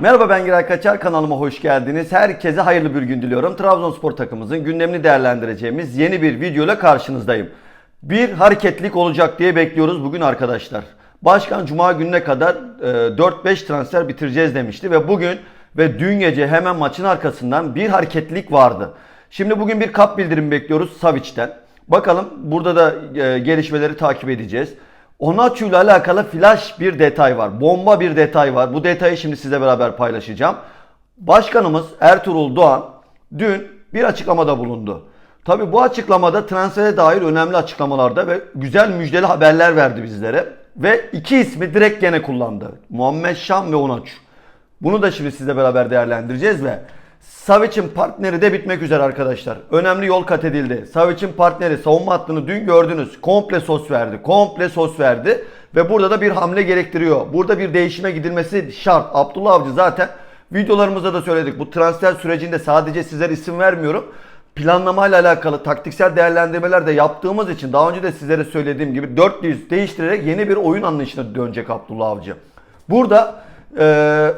Merhaba ben Giray Kaçar kanalıma hoş geldiniz. Herkese hayırlı bir gün diliyorum. Trabzonspor takımımızın gündemini değerlendireceğimiz yeni bir video ile karşınızdayım. Bir hareketlik olacak diye bekliyoruz bugün arkadaşlar. Başkan Cuma gününe kadar e, 4-5 transfer bitireceğiz demişti ve bugün ve dün gece hemen maçın arkasından bir hareketlik vardı. Şimdi bugün bir kap bildirim bekliyoruz Savic'ten. Bakalım burada da e, gelişmeleri takip edeceğiz. Onaçu ile alakalı flash bir detay var. Bomba bir detay var. Bu detayı şimdi size beraber paylaşacağım. Başkanımız Ertuğrul Doğan dün bir açıklamada bulundu. Tabi bu açıklamada transfere dair önemli açıklamalarda ve güzel müjdeli haberler verdi bizlere. Ve iki ismi direkt gene kullandı. Muhammed Şam ve Onaçu. Bunu da şimdi sizle beraber değerlendireceğiz ve Savic'in partneri de bitmek üzere arkadaşlar. Önemli yol kat edildi. Savic'in partneri savunma hattını dün gördünüz. Komple sos verdi. Komple sos verdi. Ve burada da bir hamle gerektiriyor. Burada bir değişime gidilmesi şart. Abdullah Avcı zaten videolarımızda da söyledik. Bu transfer sürecinde sadece sizlere isim vermiyorum. Planlamayla alakalı taktiksel değerlendirmeler de yaptığımız için daha önce de sizlere söylediğim gibi 400 değiştirerek yeni bir oyun anlayışına dönecek Abdullah Avcı. Burada e,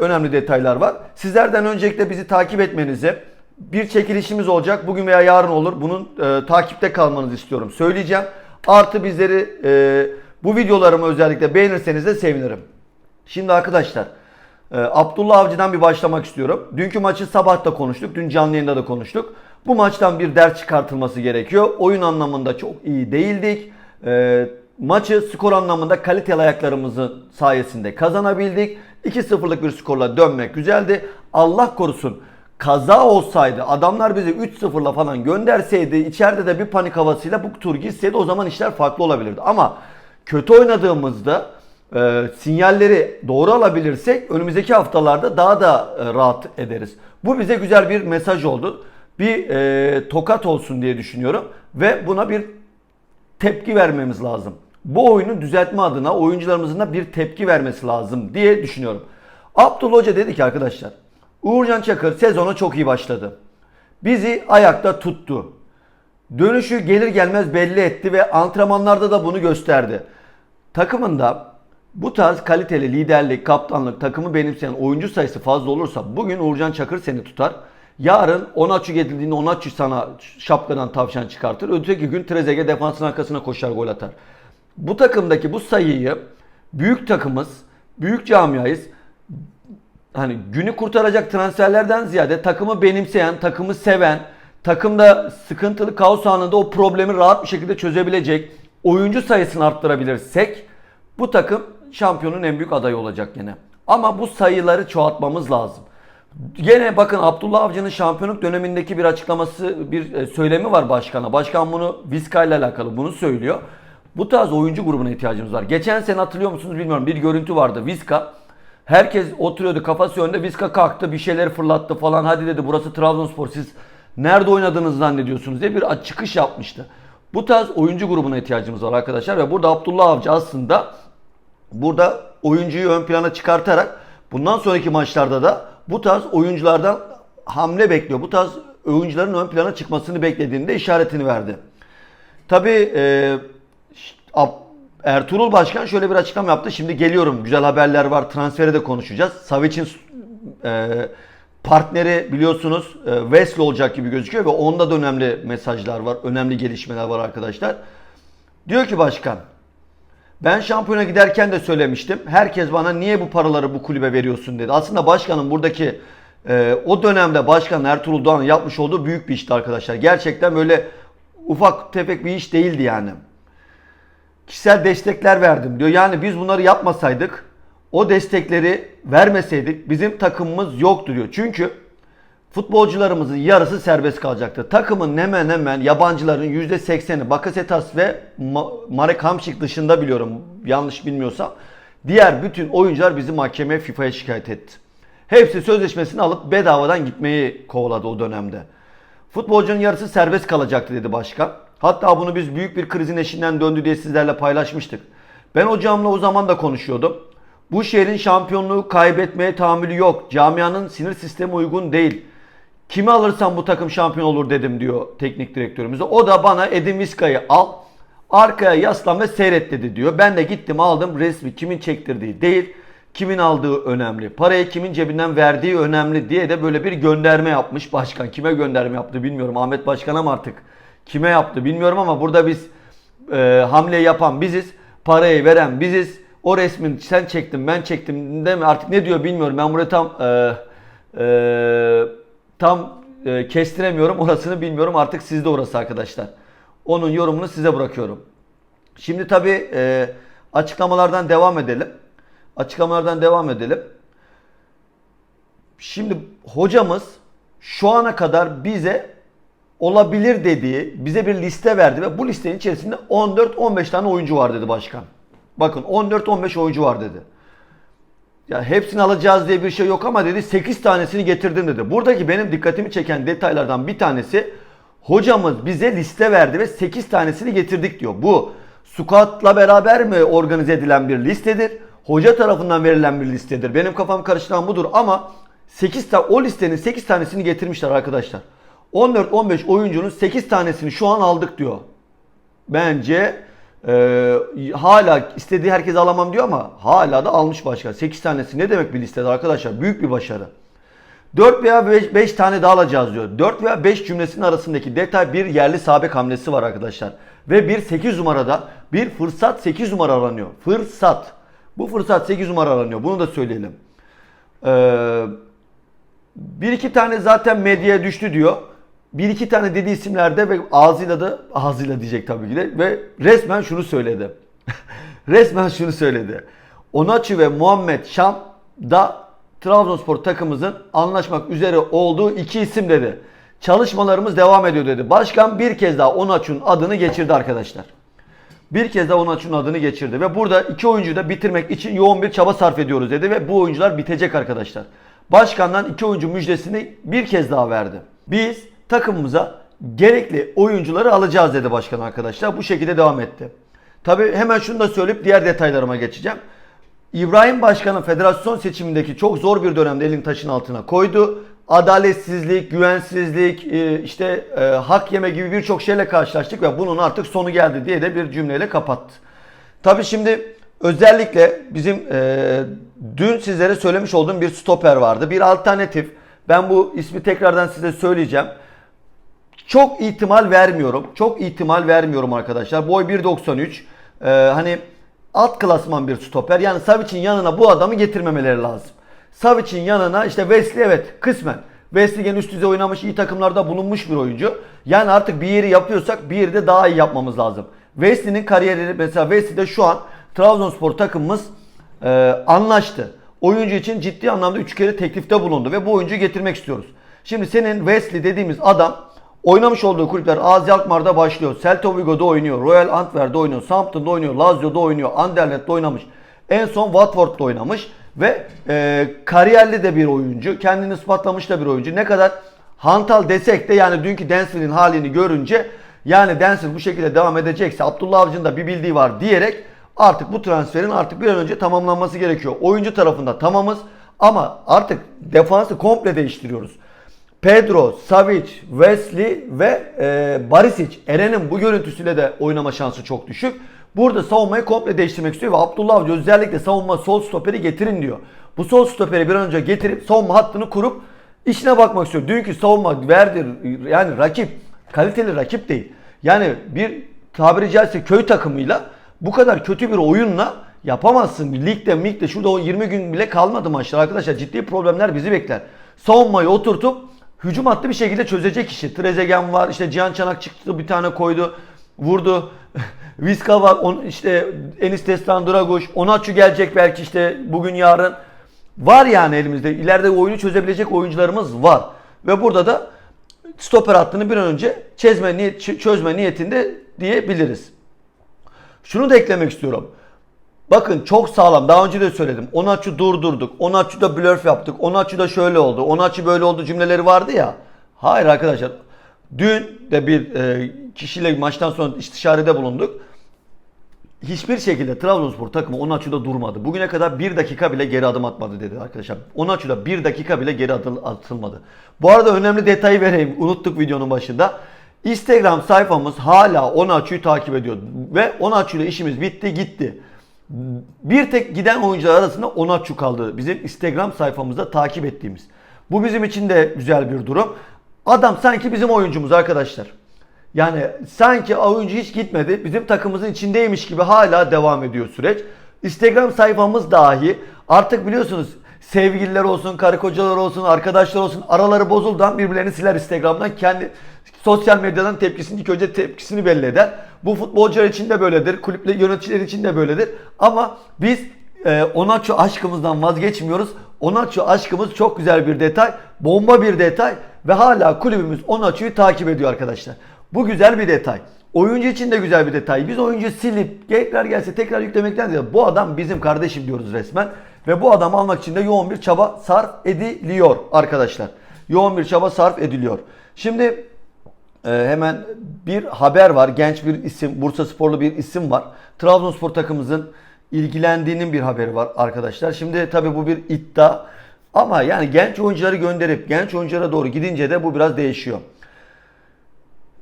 önemli detaylar var. Sizlerden öncelikle bizi takip etmenizi, bir çekilişimiz olacak. Bugün veya yarın olur. Bunun e, takipte kalmanızı istiyorum. Söyleyeceğim. Artı bizleri e, bu videolarımı özellikle beğenirseniz de sevinirim. Şimdi arkadaşlar e, Abdullah Avcı'dan bir başlamak istiyorum. Dünkü maçı sabah da konuştuk. Dün canlı yayında da konuştuk. Bu maçtan bir ders çıkartılması gerekiyor. Oyun anlamında çok iyi değildik. E, maçı skor anlamında kaliteli ayaklarımızın sayesinde kazanabildik. 2-0'lık bir skorla dönmek güzeldi. Allah korusun kaza olsaydı adamlar bizi 3-0'la falan gönderseydi içeride de bir panik havasıyla bu tur gitseydi o zaman işler farklı olabilirdi. Ama kötü oynadığımızda e, sinyalleri doğru alabilirsek önümüzdeki haftalarda daha da e, rahat ederiz. Bu bize güzel bir mesaj oldu. Bir e, tokat olsun diye düşünüyorum ve buna bir tepki vermemiz lazım. Bu oyunu düzeltme adına oyuncularımızın da bir tepki vermesi lazım diye düşünüyorum. Abdullah Hoca dedi ki arkadaşlar Uğurcan Çakır sezona çok iyi başladı. Bizi ayakta tuttu. Dönüşü gelir gelmez belli etti ve antrenmanlarda da bunu gösterdi. Takımında bu tarz kaliteli liderlik, kaptanlık, takımı benimseyen oyuncu sayısı fazla olursa bugün Uğurcan Çakır seni tutar. Yarın Onaçu getirdiğinde Onaçu sana şapkadan tavşan çıkartır. Öteki gün Trezeguet defansın arkasına koşar gol atar. Bu takımdaki bu sayıyı büyük takımız, büyük camiayız hani günü kurtaracak transferlerden ziyade takımı benimseyen, takımı seven, takımda sıkıntılı kaos anında o problemi rahat bir şekilde çözebilecek oyuncu sayısını arttırabilirsek bu takım şampiyonun en büyük adayı olacak yine. Ama bu sayıları çoğaltmamız lazım. Gene bakın Abdullah Avcı'nın şampiyonluk dönemindeki bir açıklaması, bir e, söylemi var başkana. Başkan bunu Vizca ile alakalı bunu söylüyor. Bu tarz oyuncu grubuna ihtiyacımız var. Geçen sene hatırlıyor musunuz bilmiyorum bir görüntü vardı. Vizca herkes oturuyordu kafası önünde. Vizca kalktı bir şeyler fırlattı falan. Hadi dedi burası Trabzonspor siz nerede oynadığınızı zannediyorsunuz diye bir çıkış yapmıştı. Bu tarz oyuncu grubuna ihtiyacımız var arkadaşlar ve burada Abdullah Avcı aslında burada oyuncuyu ön plana çıkartarak bundan sonraki maçlarda da bu tarz oyunculardan hamle bekliyor. Bu tarz oyuncuların ön plana çıkmasını beklediğinde işaretini verdi. Tabii e, Ertuğrul Başkan şöyle bir açıklama yaptı. Şimdi geliyorum. Güzel haberler var. Transferi de konuşacağız. Savic'in e, partneri biliyorsunuz e, Wesley olacak gibi gözüküyor ve onda da önemli mesajlar var. Önemli gelişmeler var arkadaşlar. Diyor ki başkan ben şampiyona giderken de söylemiştim. Herkes bana niye bu paraları bu kulübe veriyorsun dedi. Aslında başkanın buradaki e, o dönemde başkan Ertuğrul Doğan'ın yapmış olduğu büyük bir işti arkadaşlar. Gerçekten böyle ufak tefek bir iş değildi yani. Kişisel destekler verdim diyor. Yani biz bunları yapmasaydık, o destekleri vermeseydik bizim takımımız yoktu diyor. Çünkü futbolcularımızın yarısı serbest kalacaktı. Takımın hemen hemen yabancıların %80'i Bakasetas ve Marek Hamšík dışında biliyorum yanlış bilmiyorsam. Diğer bütün oyuncular bizi mahkemeye FIFA'ya şikayet etti. Hepsi sözleşmesini alıp bedavadan gitmeyi kovaladı o dönemde. Futbolcunun yarısı serbest kalacaktı dedi başkan. Hatta bunu biz büyük bir krizin eşinden döndü diye sizlerle paylaşmıştık. Ben hocamla o zaman da konuşuyordum. Bu şehrin şampiyonluğu kaybetmeye tahammülü yok. Camianın sinir sistemi uygun değil. Kimi alırsam bu takım şampiyon olur dedim diyor teknik direktörümüze. O da bana Edin Vizca'yı al. Arkaya yaslan ve seyret dedi diyor. Ben de gittim aldım resmi kimin çektirdiği değil. kimin aldığı önemli. Parayı kimin cebinden verdiği önemli diye de böyle bir gönderme yapmış başkan. Kime gönderme yaptı bilmiyorum. Ahmet Başkan'a mı artık? Kime yaptı bilmiyorum ama burada biz e, hamle yapan biziz. Parayı veren biziz. O resmin sen çektin ben çektim değil mi? Artık ne diyor bilmiyorum. Ben buraya tam e, e, tam e, kestiremiyorum. Orasını bilmiyorum. Artık sizde orası arkadaşlar. Onun yorumunu size bırakıyorum. Şimdi tabii e, açıklamalardan devam edelim. Açıklamalardan devam edelim. Şimdi hocamız şu ana kadar bize olabilir dediği bize bir liste verdi ve bu listenin içerisinde 14-15 tane oyuncu var dedi başkan. Bakın 14-15 oyuncu var dedi. Ya hepsini alacağız diye bir şey yok ama dedi 8 tanesini getirdim dedi. Buradaki benim dikkatimi çeken detaylardan bir tanesi hocamız bize liste verdi ve 8 tanesini getirdik diyor. Bu squad'la beraber mi organize edilen bir listedir? Hoca tarafından verilen bir listedir. Benim kafam karıştıran budur ama 8 ta o listenin 8 tanesini getirmişler arkadaşlar. 14-15 oyuncunun 8 tanesini şu an aldık diyor. Bence e, hala istediği herkes alamam diyor ama hala da almış başkan. 8 tanesi ne demek bir listede arkadaşlar? Büyük bir başarı. 4 veya 5, 5 tane daha alacağız diyor. 4 veya 5 cümlesinin arasındaki detay bir yerli sabek hamlesi var arkadaşlar. Ve bir 8 numarada bir fırsat 8 numara aranıyor. Fırsat. Bu fırsat 8 numara aranıyor. Bunu da söyleyelim. Ee, bir iki tane zaten medyaya düştü diyor. Bir iki tane dediği isimlerde ve ağzıyla da ağzıyla diyecek tabii ki de ve resmen şunu söyledi. resmen şunu söyledi. Onaçu ve Muhammed Şam da Trabzonspor takımımızın anlaşmak üzere olduğu iki isim dedi. Çalışmalarımız devam ediyor dedi. Başkan bir kez daha Onaçu'nun adını geçirdi arkadaşlar. Bir kez daha Onaçu'nun adını geçirdi ve burada iki oyuncuyu da bitirmek için yoğun bir çaba sarf ediyoruz dedi ve bu oyuncular bitecek arkadaşlar. Başkandan iki oyuncu müjdesini bir kez daha verdi. Biz takımımıza gerekli oyuncuları alacağız dedi başkan arkadaşlar. Bu şekilde devam etti. Tabi hemen şunu da söyleyip diğer detaylarıma geçeceğim. İbrahim Başkan'ın federasyon seçimindeki çok zor bir dönemde elini taşın altına koydu. Adaletsizlik, güvensizlik, e, işte e, hak yeme gibi birçok şeyle karşılaştık ve bunun artık sonu geldi diye de bir cümleyle kapattı. Tabi şimdi özellikle bizim e, dün sizlere söylemiş olduğum bir stoper vardı. Bir alternatif. Ben bu ismi tekrardan size söyleyeceğim. Çok ihtimal vermiyorum. Çok ihtimal vermiyorum arkadaşlar. Boy 1.93. Ee, hani alt klasman bir stoper. Yani Savic'in yanına bu adamı getirmemeleri lazım. Savic'in yanına işte Wesley evet kısmen. Wesley gene üst düzey oynamış, iyi takımlarda bulunmuş bir oyuncu. Yani artık bir yeri yapıyorsak bir yeri de daha iyi yapmamız lazım. Wesley'nin kariyeri mesela Wesley'de şu an Trabzonspor takımımız e, anlaştı. Oyuncu için ciddi anlamda 3 kere teklifte bulundu ve bu oyuncuyu getirmek istiyoruz. Şimdi senin Wesley dediğimiz adam oynamış olduğu kulüpler Azi Alkmaar'da başlıyor. Celta Vigo'da oynuyor. Royal Antwerp'de oynuyor. Southampton'da oynuyor. Lazio'da oynuyor. Anderlecht'te oynamış. En son Watford'da oynamış. Ve e, kariyerli de bir oyuncu. Kendini ispatlamış da bir oyuncu. Ne kadar hantal desek de yani dünkü Densville'in halini görünce yani Densville bu şekilde devam edecekse Abdullah Avcı'nın da bir bildiği var diyerek artık bu transferin artık bir an önce tamamlanması gerekiyor. Oyuncu tarafında tamamız ama artık defansı komple değiştiriyoruz. Pedro, Savic, Wesley ve e, Barisic. Eren'in bu görüntüsüyle de oynama şansı çok düşük. Burada savunmayı komple değiştirmek istiyor ve Abdullah Avcı özellikle savunma sol stoperi getirin diyor. Bu sol stoperi bir an önce getirip savunma hattını kurup işine bakmak istiyor. Dünkü savunma verdi yani rakip kaliteli rakip değil. Yani bir tabiri caizse köy takımıyla bu kadar kötü bir oyunla yapamazsın. Ligde, migde şurada o 20 gün bile kalmadı maçlar arkadaşlar. Ciddi problemler bizi bekler. Savunmayı oturtup hücum hattı bir şekilde çözecek işi. Trezeguet var, işte Cihan Çanak çıktı bir tane koydu, vurdu. Viska var, on, işte Enis Destan Draguş, Onaçu gelecek belki işte bugün yarın. Var yani elimizde. İleride oyunu çözebilecek oyuncularımız var. Ve burada da stoper hattını bir an önce çözme, niyet, çözme niyetinde diyebiliriz. Şunu da eklemek istiyorum. Bakın çok sağlam. Daha önce de söyledim. Onaçu durdurduk. Onaçu da blöf yaptık. Onaçu da şöyle oldu. Onaçu böyle oldu cümleleri vardı ya. Hayır arkadaşlar. Dün de bir e, kişiyle maçtan sonra istişarede bulunduk. Hiçbir şekilde Trabzonspor takımı Onaçu'da durmadı. Bugüne kadar bir dakika bile geri adım atmadı dedi arkadaşlar. Onaçu'da bir dakika bile geri adım atılmadı. Bu arada önemli detayı vereyim. Unuttuk videonun başında. Instagram sayfamız hala Onaçu'yu takip ediyor. Ve Onaçu ile işimiz bitti gitti. Bir tek giden oyuncular arasında Onaçu kaldı. Bizim Instagram sayfamızda takip ettiğimiz. Bu bizim için de güzel bir durum. Adam sanki bizim oyuncumuz arkadaşlar. Yani sanki oyuncu hiç gitmedi. Bizim takımımızın içindeymiş gibi hala devam ediyor süreç. Instagram sayfamız dahi artık biliyorsunuz sevgililer olsun, karı kocalar olsun, arkadaşlar olsun araları bozuldan birbirlerini siler Instagram'dan. Kendi sosyal medyadan tepkisini ilk önce tepkisini belli eder. Bu futbolcular için de böyledir. Kulüple yöneticiler için de böyledir. Ama biz e, Onaço aşkımızdan vazgeçmiyoruz. Onaço aşkımız çok güzel bir detay. Bomba bir detay. Ve hala kulübümüz Onaço'yu takip ediyor arkadaşlar. Bu güzel bir detay. Oyuncu için de güzel bir detay. Biz oyuncu silip tekrar gelse tekrar yüklemekten ziyade bu adam bizim kardeşim diyoruz resmen. Ve bu adamı almak için de yoğun bir çaba sarf ediliyor arkadaşlar. Yoğun bir çaba sarf ediliyor. Şimdi ee, hemen bir haber var. Genç bir isim, Bursa Sporlu bir isim var. Trabzonspor takımımızın ilgilendiğinin bir haberi var arkadaşlar. Şimdi tabii bu bir iddia. Ama yani genç oyuncuları gönderip genç oyunculara doğru gidince de bu biraz değişiyor.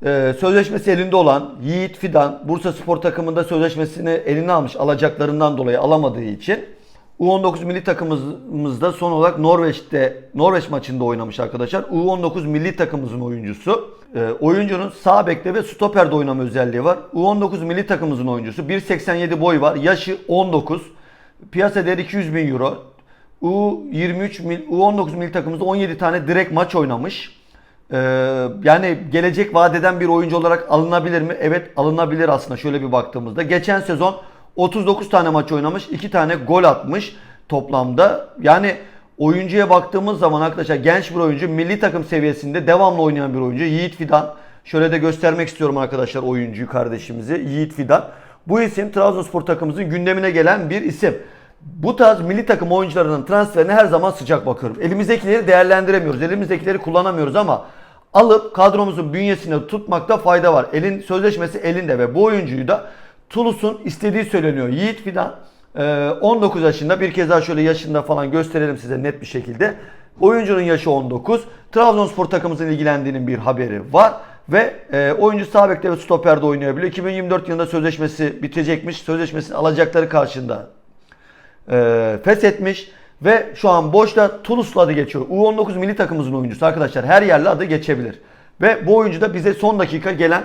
Ee, sözleşmesi elinde olan Yiğit Fidan Bursa Spor takımında sözleşmesini eline almış alacaklarından dolayı alamadığı için U19 milli takımımızda son olarak Norveç'te Norveç maçında oynamış arkadaşlar. U19 milli takımımızın oyuncusu. Ee, oyuncunun sağ bekte ve stoperde oynama özelliği var. U19 milli takımımızın oyuncusu. 1.87 boy var. Yaşı 19. Piyasa değeri 200 bin euro. U23 mil, U19 milli takımımızda 17 tane direkt maç oynamış. Ee, yani gelecek vadeden bir oyuncu olarak alınabilir mi? Evet alınabilir aslında şöyle bir baktığımızda. Geçen sezon 39 tane maç oynamış, 2 tane gol atmış toplamda. Yani oyuncuya baktığımız zaman arkadaşlar genç bir oyuncu, milli takım seviyesinde devamlı oynayan bir oyuncu. Yiğit Fidan. Şöyle de göstermek istiyorum arkadaşlar oyuncuyu kardeşimizi. Yiğit Fidan. Bu isim Trabzonspor takımımızın gündemine gelen bir isim. Bu tarz milli takım oyuncularının transferine her zaman sıcak bakıyorum. Elimizdekileri değerlendiremiyoruz. Elimizdekileri kullanamıyoruz ama alıp kadromuzun bünyesinde tutmakta fayda var. Elin sözleşmesi elinde ve bu oyuncuyu da Toulouse'un istediği söyleniyor. Yiğit Fidan e, 19 yaşında bir kez daha şöyle yaşında falan gösterelim size net bir şekilde. Oyuncunun yaşı 19. Trabzonspor takımımızın ilgilendiğinin bir haberi var. Ve e, oyuncu sağ bekte ve stoperde oynayabiliyor. 2024 yılında sözleşmesi bitecekmiş. Sözleşmesini alacakları karşında e, feshetmiş. Ve şu an boşta Toulouse'la adı geçiyor. U19 milli takımımızın oyuncusu arkadaşlar. Her yerle adı geçebilir. Ve bu oyuncu da bize son dakika gelen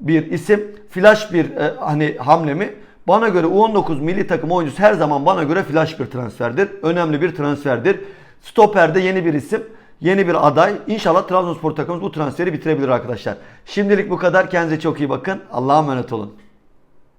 bir isim. Flash bir e, hani hamle mi? Bana göre U19 milli takım oyuncusu her zaman bana göre flash bir transferdir. Önemli bir transferdir. Stoper'de yeni bir isim. Yeni bir aday. İnşallah Trabzonspor takımımız bu transferi bitirebilir arkadaşlar. Şimdilik bu kadar. Kendinize çok iyi bakın. Allah'a emanet olun.